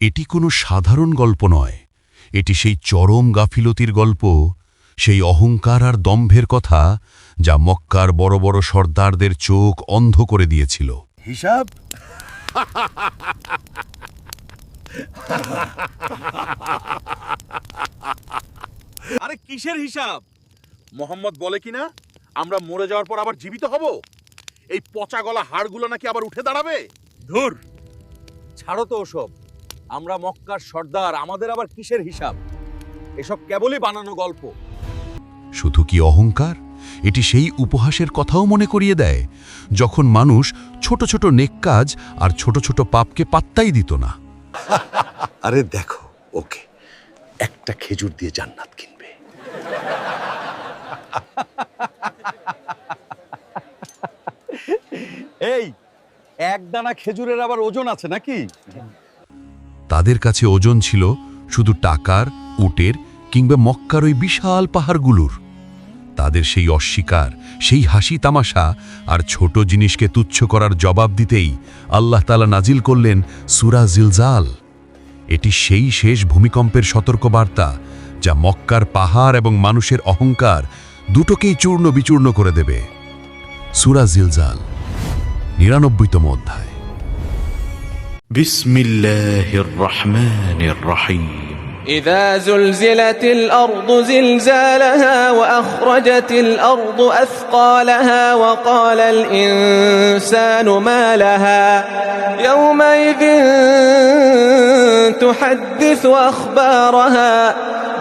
এটি কোনো সাধারণ গল্প নয়। এটি সেই চরম গাফিলতির গল্প সেই অহংকার আর দম্ভের কথা যা মক্কার বড় বড় সর্দারদের চোখ অন্ধ করে দিয়েছিল। হিসাব? আরে কিসের হিসাব? মোহাম্মদ বলে কিনা আমরা মরে যাওয়ার পর আবার জীবিত হব? এই পচা গলা হাড়গুলো নাকি আবার উঠে দাঁড়াবে? ধুর ছাড়ো তো ওসব। আমরা মক্কার সর্দার আমাদের আবার কিসের হিসাব? এসব কেবলই বানানো গল্প। শুধু কি অহংকার? এটি সেই উপহাসের কথাও মনে করিয়ে দেয় যখন মানুষ ছোট ছোট নেক কাজ আর ছোট ছোট পাপকে পাত্তাই দিত না। আরে দেখো ওকে একটা খেজুর দিয়ে জান্নাত কিনবে। এই এক দানা খেজুরের আবার ওজন আছে নাকি? তাদের কাছে ওজন ছিল শুধু টাকার, উটের কিংবা মক্কার ওই বিশাল পাহাড়গুলোর। তাদের সেই অস্বীকার, সেই হাসি তামাশা আর ছোট জিনিসকে তুচ্ছ করার জবাব দিতেই আল্লাহ তালা নাজিল করলেন সুরা জিলজাল। এটি সেই শেষ ভূমিকম্পের সতর্কবার্তা যা মক্কার পাহাড় এবং মানুষের অহংকার দুটোকেই চূর্ণ বিচূর্ণ করে দেবে। সুরা জিলজাল, নিরানব্বইতম অধ্যায়। بسم الله الرحمن الرحيم. إذا زلزلت الأرض زلزالها وأخرجت الأرض أثقالها وقال الإنسان ما لها يومئذ تحدث أخبارها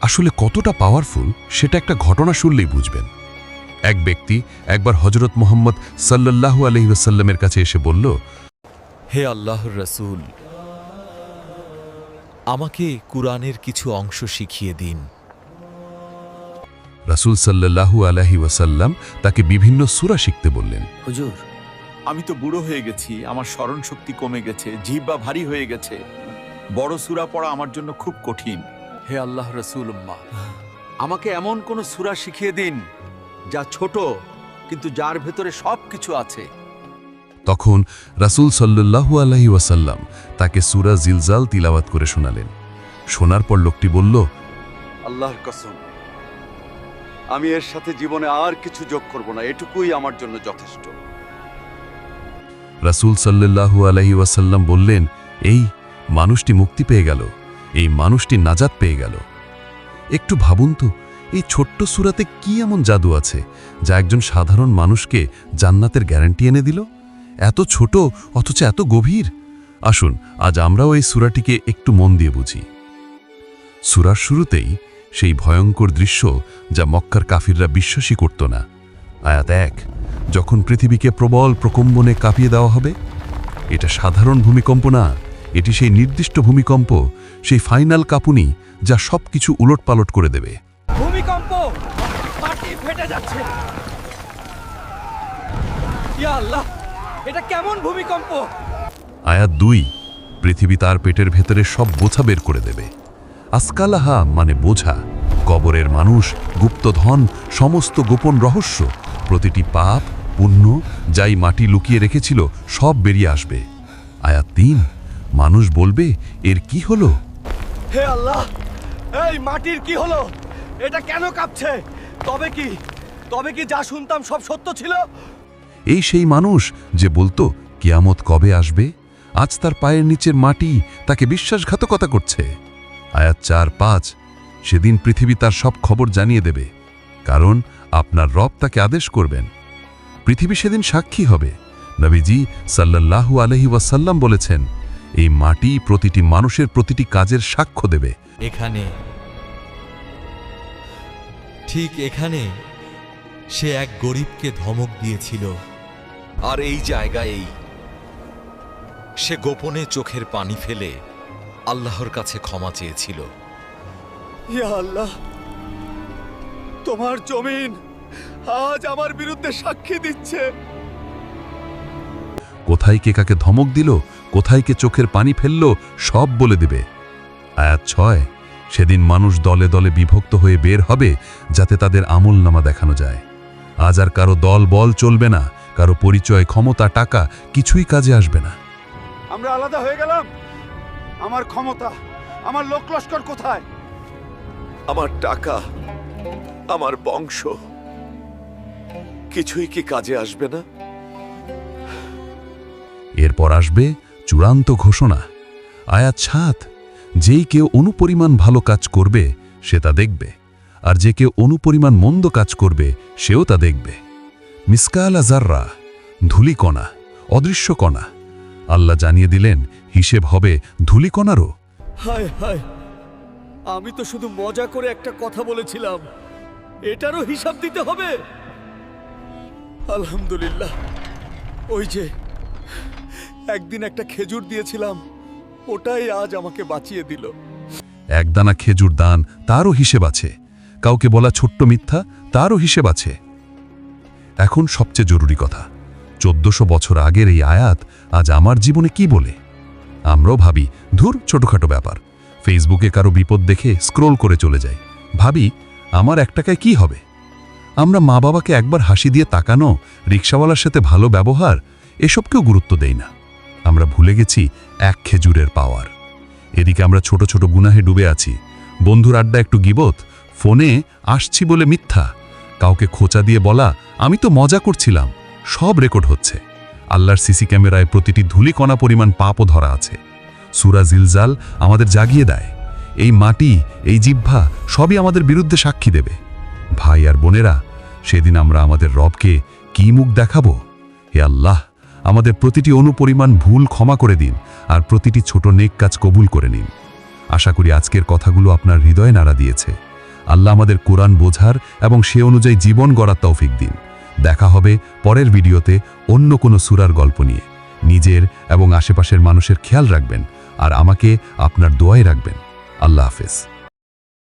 আসলে কতটা পাওয়ারফুল সেটা একটা ঘটনা শুনলেই বুঝবেন। এক ব্যক্তি একবার হজরত মোহাম্মদ সাল্লাল্লাহু আলহিউসাল্লামের কাছে এসে বলল হে আল্লাহর রসুল আমাকে কুরআনের কিছু অংশ শিখিয়ে দিন। রাসূল সাল্লাল্লাহু আলাহি ওয়াসাল্লাম তাকে বিভিন্ন সুরা শিখতে বললেন। হুজুর আমি তো বুড়ো হয়ে গেছি আমার স্মরণ শক্তি কমে গেছে জিহ্বা ভারী হয়ে গেছে। বড় সূরা পড়া আমার জন্য খুব কঠিন। হে আল্লাহ রসুল আমাকে এমন কোন সূরা শিখিয়ে দিন যা ছোট কিন্তু যার ভেতরে সব কিছু আছে। তখন রাসূল সাল্লাল্লাহু আলাইহি ওয়াসাল্লাম তাকে সুরা জিলজাল তিলাওয়াত করে শোনালেন। শোনার পর লোকটি বলল আল্লাহর কসম আমি এর সাথে জীবনে আর কিছু যোগ করব না এটুকুই আমার জন্য যথেষ্ট। রাসূল সাল্লাল্লাহু আলাইহি ওয়াসাল্লাম বললেন এই মানুষটি মুক্তি পেয়ে গেল। এই মানুষটি নাজাত পেয়ে গেল। একটু ভাবুন তো, এই ছোট্ট সুরাতে কি এমন জাদু আছে, যা একজন সাধারণ মানুষকে জান্নাতের গ্যারান্টি এনে দিল? এত ছোট, অথচ এত গভীর। আসুন, আজ আমরাও এই সুরাটিকে একটু মন দিয়ে বুঝি। সুরার শুরুতেই সেই ভয়ঙ্কর দৃশ্য যা মক্কার কাফিররা বিশ্বাসই করত না। আয়াত এক, যখন পৃথিবীকে প্রবল প্রকম্বনে কাঁপিয়ে দেওয়া হবে, এটা সাধারণ ভূমিকম্প না। এটি সেই নির্দিষ্ট ভূমিকম্প সেই ফাইনাল কাঁপুনি যা সব কিছু উলটপালট করে দেবে। ভূমিকম্প ফেটে যাচ্ছে। আল্লাহ এটা কেমন ভূমিকম্প? আয়াত দুই পৃথিবী তার পেটের ভেতরে সব বোঝা বের করে দেবে। আসকালাহা মানে বোঝা কবরের মানুষ গুপ্তধন সমস্ত গোপন রহস্য প্রতিটি পাপ পুণ্য যাই মাটি লুকিয়ে রেখেছিল সব বেরিয়ে আসবে। আয়াত তিন মানুষ বলবে এর কি হলো? হে আল্লাহ এই মাটির কি হলো? এটা কেন কাঁপছে? তবে কি তবে কি যা শুনতাম সব সত্য ছিল? এই সেই মানুষ যে বলতো কিয়ামত কবে আসবে? আজ তার পায়ের নিচের মাটি তাকে বিশ্বাসঘাতকতা করছে। আয়াত চার পাঁচ সেদিন পৃথিবী তার সব খবর জানিয়ে দেবে কারণ আপনার রব তাকে আদেশ করবেন। পৃথিবী সেদিন সাক্ষী হবে নবীজি সাল্লাল্লাহু আলহি ওয়াসাল্লাম বলেছেন এই মাটি প্রতিটি মানুষের প্রতিটি কাজের সাক্ষ্য দেবে। এখানে ঠিক এখানে সে এক গরিবকে ধমক দিয়েছিল। আর এই জায়গায়ই সে গোপনে চোখের পানি ফেলে আল্লাহর কাছে ক্ষমা চেয়েছিল। ইয়া আল্লাহ তোমার জমিন আজ আমার বিরুদ্ধে সাক্ষী দিচ্ছে। কোথায় কে কাকে ধমক দিল কোথায় কে চোখের পানি ফেলল সব বলে দেবে। আয়াত ছয় সেদিন মানুষ দলে দলে বিভক্ত হয়ে বের হবে যাতে তাদের আমল নামা দেখানো যায়। আজ আর কারও দল বল চলবে না কারও পরিচয় ক্ষমতা টাকা কিছুই কাজে আসবে না। আমরা আলাদা হয়ে গেলাম? আমার ক্ষমতা আমার লোক লস্কর কোথায়? আমার টাকা আমার বংশ কিছুই কি কাজে আসবে না? এরপর আসবে চূড়ান্ত ঘোষণা। আয়াত সাত, যেই কেউ অনুপরিমাণ ভালো কাজ করবে, সে তা দেখবে। আর যে কেউ অনুপরিমাণ মন্দ কাজ করবে, সেও তা দেখবে। মিসকালা জাররা ধুলিকণা, অদৃশ্য কণা। আল্লাহ জানিয়ে দিলেন, হিসেব হবে ধুলিকণারও। হায় হায়, আমি তো শুধু মজা করে একটা কথা বলেছিলাম। এটারও হিসাব দিতে হবে। আলহামদুলিল্লাহ, ওই যে একদিন একটা খেজুর দিয়েছিলাম, ওটাই আজ আমাকে বাঁচিয়ে দিল। একদানা খেজুর দান তারও হিসেব আছে। কাউকে বলা ছোট্ট মিথ্যা, তারও হিসেব আছে। এখন সবচেয়ে জরুরি কথা, চোদ্দশো বছর আগের এই আয়াত আজ আমার জীবনে কি বলে? আমরাও ভাবি, ধুর, ছোটখাটো ব্যাপার। ফেসবুকে কারও বিপদ দেখে স্ক্রোল করে চলে যাই। ভাবি, আমার এক টাকায় কি হবে? আমরা মা বাবাকে একবার হাসি দিয়ে তাকানো, রিক্সাওয়ালার সাথে ভালো ব্যবহার এসবকেও গুরুত্ব দেই না। আমরা ভুলে গেছি এক খেজুরের পাওয়ার। এদিকে আমরা ছোট ছোট গুনাহে ডুবে আছি। বন্ধুর আড্ডা একটু গিবত, ফোনে আসছি বলে মিথ্যা। কাউকে খোঁচা দিয়ে বলা, আমি তো মজা করছিলাম, সব রেকর্ড হচ্ছে। আল্লাহর সিসি ক্যামেরায় প্রতিটি ধূলিকণা পরিমাণ পাপও ধরা আছে। সুরা জিলজাল আমাদের জাগিয়ে দেয়। এই মাটি, এই জিহ্বা সবই আমাদের বিরুদ্ধে সাক্ষী দেবে। ভাই আর বোনেরা, সেদিন আমরা আমাদের রবকে কি মুখ দেখাবো? হে আল্লাহ! আমাদের প্রতিটি অনুপরিমাণ ভুল ক্ষমা করে দিন আর প্রতিটি ছোট নেক কাজ কবুল করে নিন। আশা করি আজকের কথাগুলো আপনার হৃদয়ে নাড়া দিয়েছে। আল্লাহ আমাদের কোরআন বোঝার এবং সে অনুযায়ী জীবন গড়ার তৌফিক দিন। দেখা হবে পরের ভিডিওতে অন্য কোনো সুরার গল্প নিয়ে। নিজের এবং আশেপাশের মানুষের খেয়াল রাখবেন আর আমাকে আপনার দোয়ায় রাখবেন। আল্লাহ হাফেজ।